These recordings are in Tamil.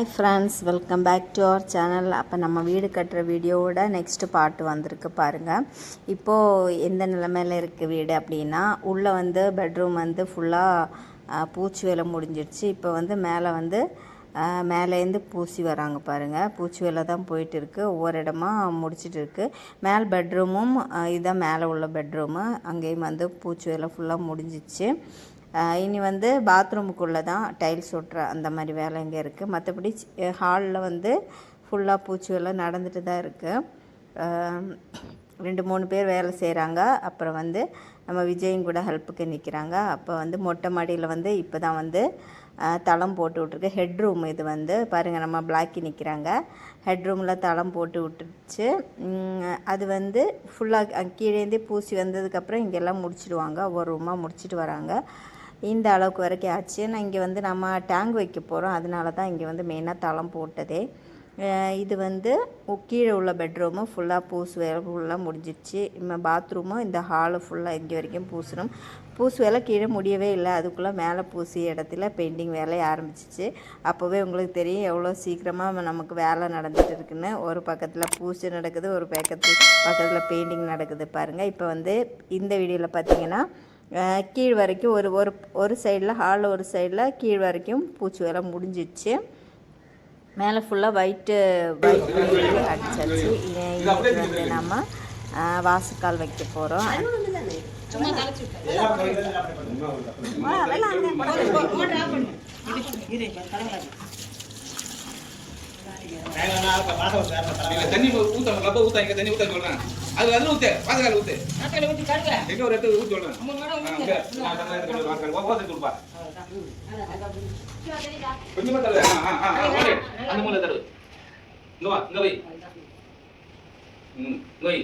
Hi friends welcome back to our channel அப்போ நம்ம வீடு கட்டுற வீடியோவோட நெக்ஸ்ட்டு பாட்டு வந்திருக்கு பாருங்கள் இப்போது எந்த நிலமையில இருக்குது வீடு அப்படின்னா உள்ளே வந்து பெட்ரூம் வந்து ஃபுல்லாக பூச்சி வேலை முடிஞ்சிடுச்சு இப்போ வந்து மேலே வந்து மேலேருந்து பூசி வராங்க பாருங்கள் பூச்சி வேலை தான் போயிட்டு இருக்குது ஒவ்வொரு இடமா முடிச்சிட்டு இருக்குது மேல் பெட்ரூமும் இதுதான் மேலே உள்ள பெட்ரூமு அங்கேயும் வந்து பூச்சி வேலை ஃபுல்லாக முடிஞ்சிச்சு. இனி வந்து பாத்ரூமுக்குள்ளே தான் டைல்ஸ் ஒட்டுற அந்த மாதிரி வேலை இங்கே இருக்குது மற்றபடி ஹாலில் வந்து ஃபுல்லாக பூச்சி எல்லாம் நடந்துட்டு தான் இருக்குது ரெண்டு மூணு பேர் வேலை செய்கிறாங்க அப்புறம் வந்து நம்ம விஜயும் கூட ஹெல்ப்புக்கு நிற்கிறாங்க அப்போ வந்து மொட்டை மாடியில் வந்து இப்போ தான் வந்து தளம் போட்டு விட்ருக்கு ஹெட் ரூம் இது வந்து. பாருங்கள் நம்ம பிளாக்கி நிற்கிறாங்க ஹெட் ரூமில் தளம் போட்டு விட்டுருச்சு. அது வந்து ஃபுல்லாக கீழேந்தே பூசி வந்ததுக்கப்புறம் இங்கெல்லாம் முடிச்சுடுவாங்க. ஒவ்வொரு ரூமாக முடிச்சிட்டு வராங்க. இந்த அளவுக்கு வரைக்கும் ஆச்சு. நான் இங்கே வந்து நம்ம டேங்க் வைக்க போகிறோம் அதனால தான் இங்கே வந்து மெயினாக தளம் போட்டதே. இது வந்து கீழே உள்ள பெட்ரூமு ஃபுல்லாக பூசு வேலை ஃபுல்லாக முடிஞ்சிடுச்சு நம்ம பாத்ரூமும் இந்த ஹாலு ஃபுல்லாக இங்கே வரைக்கும் பூசணும். பூசு வேலை கீழே முடியவே இல்லை. அதுக்குள்ளே மேலே பூசிய இடத்துல பெயிண்டிங் வேலையை ஆரம்பிச்சிச்சு. அப்போவே உங்களுக்கு தெரியும் எவ்வளோ சீக்கிரமாக நமக்கு வேலை நடந்துட்டு இருக்குன்னு. ஒரு பக்கத்தில் பூசி நடக்குது ஒரு பக்கத்து பக்கத்தில் பெயிண்டிங் நடக்குது பாருங்கள் இப்போ வந்து இந்த வீடியோவில் பார்த்தீங்கன்னா கீழ் வரைக்கும் ஒரு ஒரு ஒரு சைடில் ஹாலில் ஒரு சைடில் கீழ் வரைக்கும் பூச்சி வேலை முடிஞ்சிடுச்சு மேலே ஃபுல்லாக ஒயிட்டு ஒயிட் அடிச்சாச்சு இன்னைக்கு வந்து நம்ம வாசுக்கால் வைக்க போகிறோம் தண்ணி ஊத்த ஊத்த இங்க தண்ணி ஊத்த சொல்றேன். அது அதுல ஊத்து பாசகால ஊத்து எங்க ஒரு இடத்துல ஊத்து சொல்றேன் ஆ, அங்க. நான் தண்ணி எடுத்து. ஓ, ஓசை கொடுப்பா. கொஞ்சமா தருவேன். ஆ, ஆ, ஆ, ஓடு. அந்த மூலை தரு. இங்க வா, இங்க வை. ம், இங்க வை.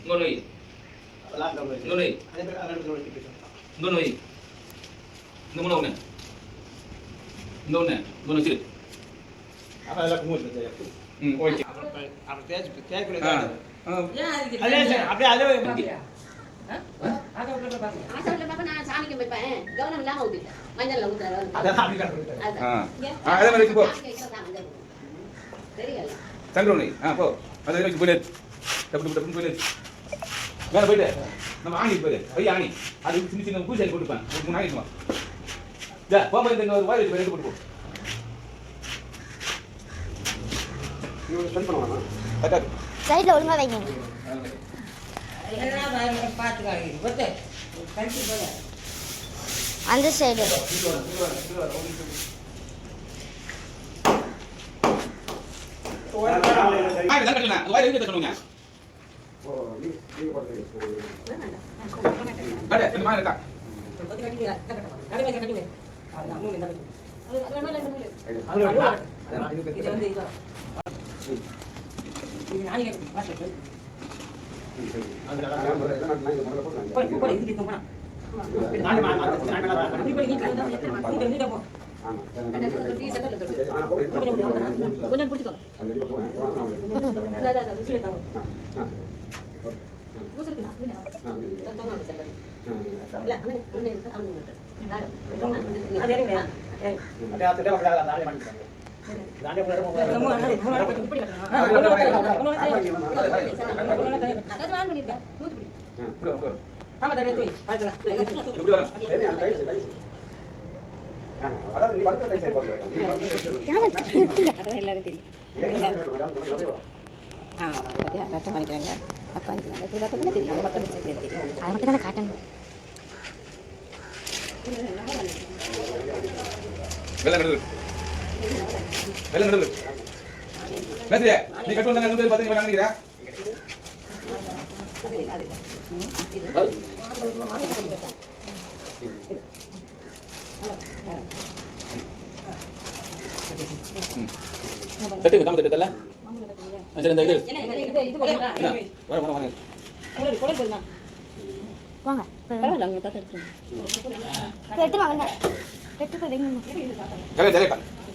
இங்க ஒண்ணு வை. இங்க ஒண்ணு வை. இங்க ஒண்ணு வை. இந்த மூலை ஒண்ணு. இங்க ஒண்ணு. இங்க வச்சிரு. ஊத்திட்டேன் மஞ்சள்ல ஊத்துறாரு ஆ. ஆ, அதே வச்சு போ. தெரியல சங்கரோனி ஆ போ அதை வச்சு போயிடு டப்பு டப்பு போயிடு மேலே போயிட்டு நம்ம ஆணி போயிடு பெரிய ஆணி அது சின்ன சின்ன பூஜை போட்டுப்பேன் மூணு ஆணி ஒரு போட்டு போ சைடில் ஒழுங்கா வைங்க அந்த சைடு அது வாய் எங்கே கட்டணுங்க கட்டு இந்த மாதிரி இருக்கா கொஞ்சம் பிடிச்சிக்கோ இப்படி வா, இப்படி வா. அதை மட்டும் தானே காட்டணும் வெள்ளை நடுவு வெள்ளை நடுவு பேசுறியா நீ கட்டு வந்தாங்க நூறு பேர் பத்து நிமிஷம் நினைக்கிறா தட்டு காம தட்டு சரி இந்த இது. வர வர வாங்க எடுத்து வாங்க. எடுத்து போய் வைங்க. ஜலே ஜலே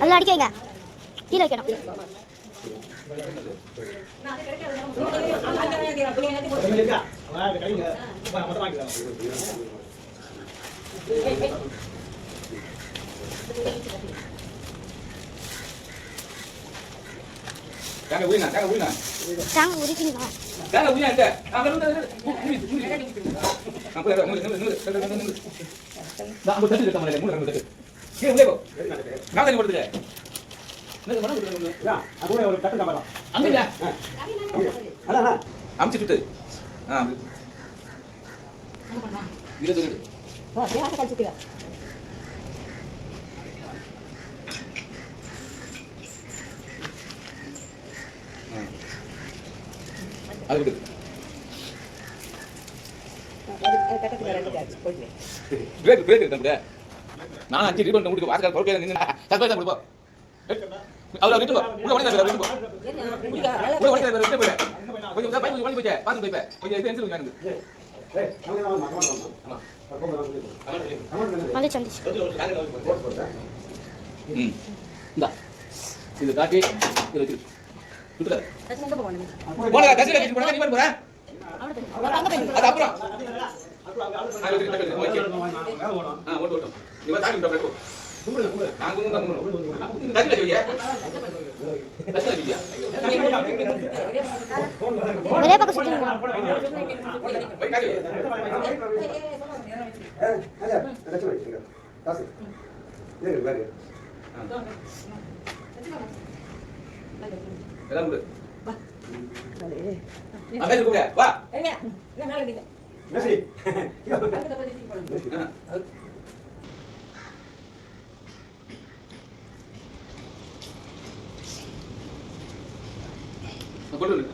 அதில் அடிக்க வைங்க கீழே வைக்கணும் தேங்காய் ஊறினா தேங்காய் ஊறினா தாங்க உரிக்கணுமா தேங்காய் ஊறினா இந்த அங்க இருந்து மூடி மூடி நான் நான் சுட்டு ஆ அது விடு பிரேக் பிரேக் இருக்கு நான் அஞ்சு ரீபன் முடிக்க வாசல் பொறுக்க நின்னு சஸ்பெண்ட் தான் கொடுப்போம் அவர் விட்டு போ உள்ள உடனே விட்டு போ உள்ள உடனே விட்டு போ கொஞ்சம் தான் பைப் கொஞ்சம் போய் பாத்து போய் கொஞ்சம் இது என்சில் வேணும் இது காட்டி இது கசில நீ போற அப்புறம் ஒரே பக்கம் சுத்தி போய் எல்லாம் வா. அது- கொண்டு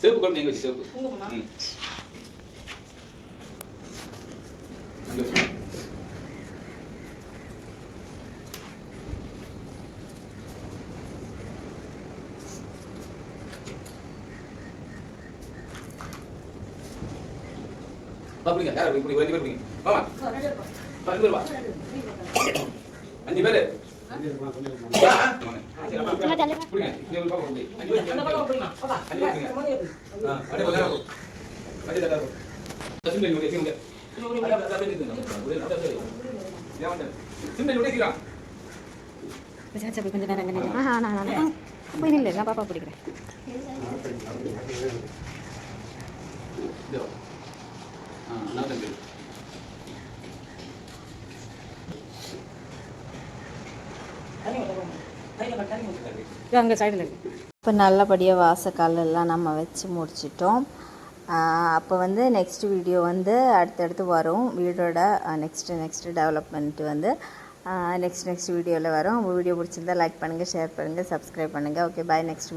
செருப்பு கொண்டு எங்க வச்சு ம். அங்க வச்சு. வா, பிடிங்க. யாரை பிடிங்க? பிடிங்க. ரெண்டு பேர் பிடிங்க. வாமா. வா, ரெண்டு பேர் வா. அஞ்சு பேரு வா. சும்மா தள்ளு பிடிங்க. இங்க ஒரு பக்கம் பிடி. அஞ்சு பேர் பிடிங்க. அஞ்சு பேர் பிடிங்க. ஆ, அப்படியே கொஞ்ச நேரம் போ. அப்படியே தட்டா போ. சிமெண்ட் நோட்டி சிமெண்ட். அப்படியே அப்படியே நிறுத்துங்க. அப்படியே அப்படியே அப்படியே. ஏன் வந்தேன்? சிமெண்ட் நோட்டி சீக்கிரம். கொஞ்சம் நேரம் அங்கே ஆஹா நான் நான் போய் நில்லு. நான் பாப்பா பிடிக்கிறேன். அங்கே சைடில் இருக்கு. இப்போ நல்லபடியாக வாசக்கால் எல்லாம் நம்ம வச்சு முடிச்சிட்டோம். அப்போ வந்து நெக்ஸ்ட் வீடியோ வந்து அடுத்தடுத்து வரும். வீடோட நெக்ஸ்ட்டு நெக்ஸ்ட்டு டெவலப்மெண்ட் வந்து நெக்ஸ்ட் நெக்ஸ்ட் வீடியோவில் வரும். உங்கள் வீடியோ பிடிச்சிருந்தா லைக் பண்ணுங்கள் ஷேர் பண்ணுங்கள் சப்ஸ்கிரைப் பண்ணுங்கள் ஓகே பாய் நெக்ஸ்ட்